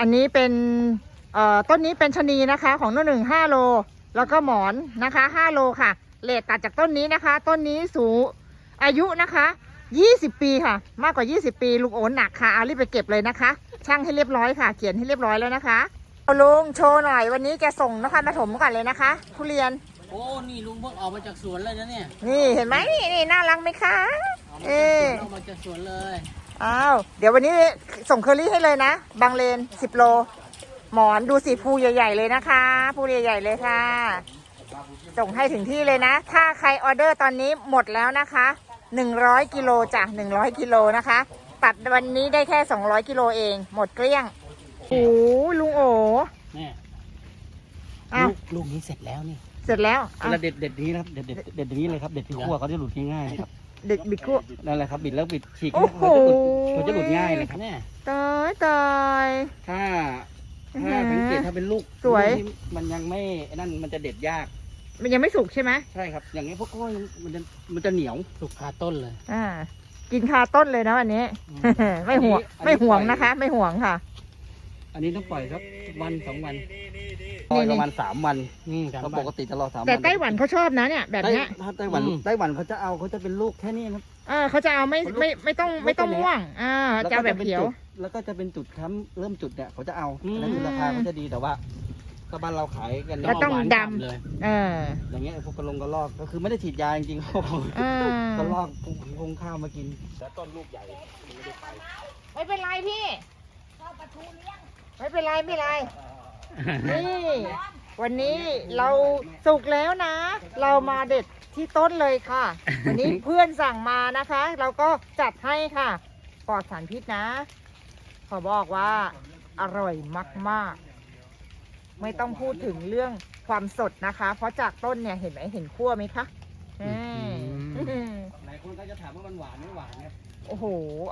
อันนี้เป็นเอ่อต้นนี้เป็นชะนีนะคะของโน่นหนึ่งห้าโล แล้วก็หมอนนะคะห้าโลค่ะเลทตัดจากต้นนี้นะคะ ต้นนี้สูงอายุนะคะยี่สิบปีค่ะ มากกว่า20ปีลุงโอนหนักค่ะเอารีบไปเก็บเลยนะคะ ช่างให้เรียบร้อยค่ะ เขียนให้เรียบร้อยแล้วนะคะเอาลุงโชว์หน่อยวันนี้แกส่งนครปฐมก่อนเลยนะคะทุเรียนโอ้นี่ลุงเพิ่งออกมาจากสวนเลยนะเนี่ยนี่เห็นไหมนี่นี่น่ารักไหมคะออกมาเอจากอสวนออกมาจากสวนเลย อ้าว เดี๋ยววันนี้ส่งเคอรี่ให้เลยนะ บางเลน10โล หมอนดูสิภูใหญ่ ๆ เลยนะคะภูใหญ่ๆเลยค่ะ ส่งให้ถึงที่เลยนะ ถ้าใครออเดอร์ตอนนี้หมดแล้วนะคะ100กิโลจ้ะ100กิโลนะคะ ตัดวันนี้ได้แค่200กิโลเอง หมดเกลี้ยงโอ้ลุงโอเนี่ยอ้าว ลูกลูกนี้เสร็จแล้วนี่เสร็จแล้วเวอะลาเด็ดเด็ดนี้นะครับเด็ดเด็ดเด็ดอย่างนี้เลยครับเด็ดที่ขั้วเขาจะหลุดง่ายๆนะครับ เด็กบิดคู่นั่นแหละครับบิดแล้วบิดฉีกโอ้โหเขาจะหลุดเขาจะหลุดง่ายเลยครับเนี่ยตายตาย ถ้าอื้อหืถ้าอสังเกตถ้าเป็นลูกสวย ลูกที่มันยังไม่ไอ้นั่นมันจะเด็ดยากมันยังไม่สุกใช่ไหมใช่ครับ อย่างนี้พวกกล้วยมันจะมันจะเหนียวลูกคาต้นเลย อ่า กินคาต้นเลยนะวันนี้ ไม่ห่วงอันนี้ ไม่ห่วงปล่อยนะคะ ไม่ห่วงค่ะ อันนี้ต้องปล่อยครับวันสองวัน นี่ ปล่อยประมาณสามวันอืมครับเพราะปกติจะรอสามวันแต่ไต้หวันเขาชอบนะเนี่ยแบบเนี้ยไต้ถ้าไต้หวันอืม ไต้หวันเขาจะเอาเขาจะเป็นลูกแค่นี้ครับ เออเขาจะเอาไม่ไม่ไม่ต้องไม่ต้องม่วงอ่าแล้วจะก็เอาแบบเป็นเขียวจุดแล้วก็จะเป็นจุดค้ำเริ่มจุดเนี่ยเขาจะเอาอืม อันนั้นคือราคาเขาจะดีแต่ว่าถ้าบ้านเราขายกันก็ต้อง หวานดำ ฉ่ำเลย เอออย่างเงี้ยพวกกระลงกระลอกก็คือไม่ได้ฉีดยาจริงๆเขาอ่ากระลอกพุงพงข้าวมากินแล้วต้นลูกใหญ่ไม่เป็นไรพี่ไม่เป็นไรไม่เป็นไร นี่วันนี้เราสุกแล้วนะ เรามาเด็ดที่ต้นเลยค่ะ วันนี้เพื่อนสั่งมานะคะ เราก็จัดให้ค่ะปลอดสารพิษนะ ขอบอกว่าอร่อยมาก ๆ ไม่ต้องพูดถึงเรื่องความสดนะคะ เพราะจากต้นเนี่ยเห็นไหมเห็นขั้วไหมคะอืมหลายคนก็จะถามว่ามันหวานไม่หวานครับโอ้โห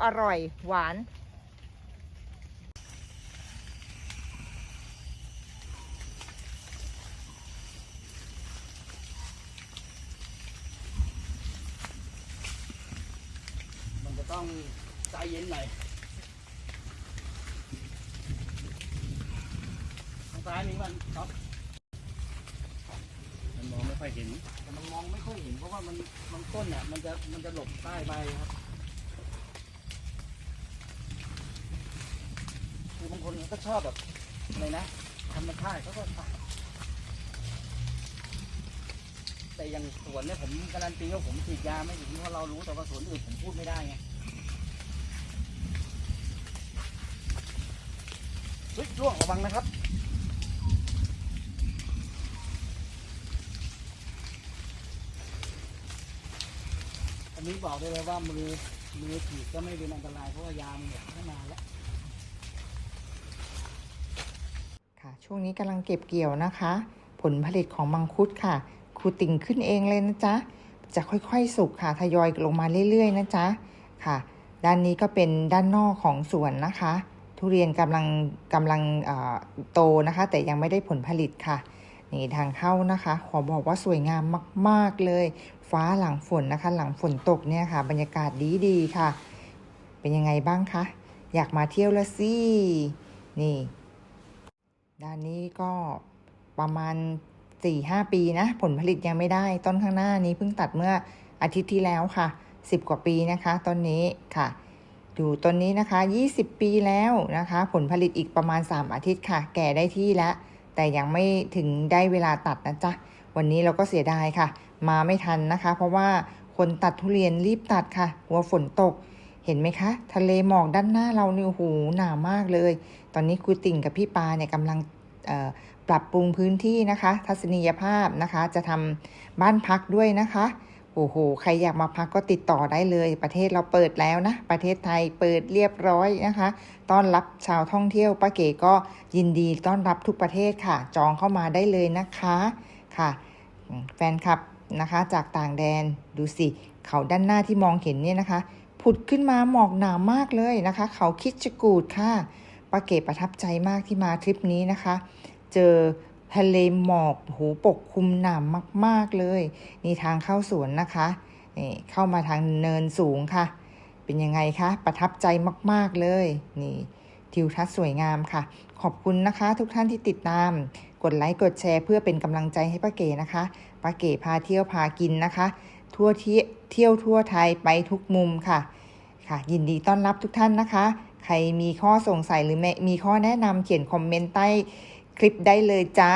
อร่อยหวาน มันจะ ต้องใจเย็นหน่อยทางซ้ายนี้มันครับ มันมองไม่ค่อยเห็น แต่มันมองไม่ค่อยเห็นเพราะว่ามันมันต้นเนี่ยมันจะมันจะหลบใต้ใบครับคือบางคนก็ชอบแบบอะไรนะธรรมชาติเขาก็ตัดแต่อย่างสวนเนี่ยผมการันตีว่าผมฉีดยาไม่ถึงเพราะเรารู้แต่ว่าสวนอื่นผมพูดไม่ได้ไง ฮ้ยร่วงระวังนะครับ อันนี้บอกได้เลยว่ามือมือฉีดก็ไม่เป็นอันตรายเพราะว่ายามันหมดตั้งนาแล้ว ค่ะ ช่วงนี้กำลังเก็บเกี่ยวนะคะ ผลผลิตของมังคุดค่ะครูติ่งขึ้นเองเลยนะจ๊ะ จะค่อยๆสุกค่ะ ทยอยลงมาเรื่อยๆ นะจ๊ะ ค่ะ ด้านนี้ก็เป็นด้านนอกของสวนนะคะ ทุเรียนกำลังกำลังโตนะคะ แต่ยังไม่ได้ผลผลิตค่ะนี่ทางเข้านะคะ ขอบอกว่าสวยงามมาก ๆ เลย ฟ้าหลังฝนนะคะ หลังฝนตกเนี่ยค่ะ บรรยากาศดีๆค่ะ เป็นยังไงบ้างคะ อยากมาเที่ยวละสิ นี่ ด้านนี้ก็ประมาณ4-5ปีนะ ผลผลิตยังไม่ได้ ต้นข้างหน้านี้เพิ่งตัดเมื่ออาทิตย์ที่แล้วค่ะ10กว่าปีนะคะ ต้นนี้ค่ะ ดูต้นนี้นะคะ 20 ปีแล้วนะคะ ผลผลิตอีกประมาณ 3 อาทิตย์ค่ะ แก่ได้ที่แล้ว แต่ยังไม่ถึงได้เวลาตัดนะจ๊ะ วันนี้เราก็เสียดายค่ะ มาไม่ทันนะคะ เพราะว่าคนตัดทุเรียนรีบตัดค่ะกลัวฝนตก เห็นไหมคะ ทะเลหมอกด้านหน้าเราเนี่ยโอ้โหหนามากเลย ตอนนี้ครูติ่งกับพี่ปาเนี่ยกำลังปรับปรุงพื้นที่นะคะ ทัศนียภาพนะคะ จะทำบ้านพักด้วยนะคะ โอ้โห ใครอยากมาพักก็ติดต่อได้เลย ประเทศเราเปิดแล้วนะ ประเทศไทยเปิดเรียบร้อยนะคะ ต้อนรับชาวท่องเที่ยวป้าเก๋ก็ยินดีต้อนรับทุกประเทศค่ะ จองเข้ามาได้เลยนะคะค่ะ แฟนคลับนะคะจากต่างแดนดูสิ เขาด้านหน้าที่มองเห็นเนี่ยนะคะ ผุดขึ้นมาหมอกหนามากเลยนะคะ เขาคิดจกูดค่ะป้าเก๋ประทับใจมากที่มาทริปนี้นะคะ เจอ ทะเลหมอกหูปกคลุมหนามมาก ๆเลย นี่ทางเข้าสวนนะคะนี่เข้ามาทางเนินสูงค่ะ เป็นยังไงคะ ประทับใจมาก ๆ เลย นี่ ทิวทัศน์สวยงามค่ะ ขอบคุณนะคะ ทุกท่านที่ติดตาม กดไลค์ กดแชร์ เพื่อเป็นกำลังใจให้ป้าเก๋นะคะ ป้าเก๋พาเที่ยวพากินนะคะ ทั่วที่เที่ยวทั่วไทยไปทุกมุมค่ะ ค่ะ ยินดีต้อนรับทุกท่านนะคะ ใครมีข้อสงสัยหรือมีข้อแนะนำเขียนคอมเมนต์ใต้ คลิปได้เลยจ้า